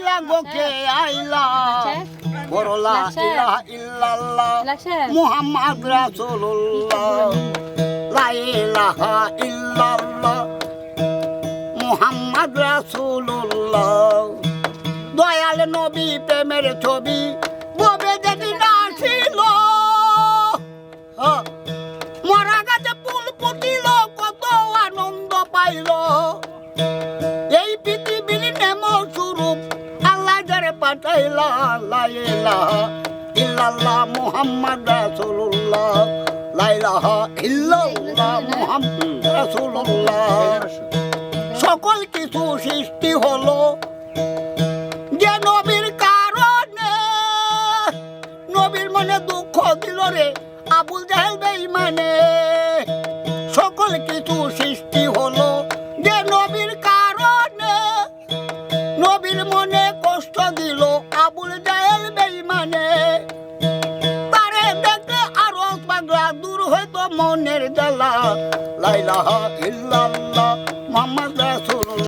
আইলা গো কে আইলা? বড়লা ইলাহা ইল্লাল্লাহ মুহাম্মদ রাসূলুল্লাহ লা ইলাহা ইল্লাল্লাহ মুহাম্মদ রাসূলুল্লাহ। দয়াল নবী প্রেমের ছবি ববে যেদিন আসিল হ্যাঁ, মরা গাছে ফুল ফুটিল কত আনন্দ পাইল। সকল কিছু সৃষ্টি হলো যে নবীর কারণে। নবীর মনে দুঃখ দিল রে আবুল জাহেল বেঈমানে। সকল কিছু সৃষ্টি হলো যে নবীর কারণে। নবীর মনে মনের জ্বালা লাইলাহা ইল্লাল্লাহ মোহাম্মদ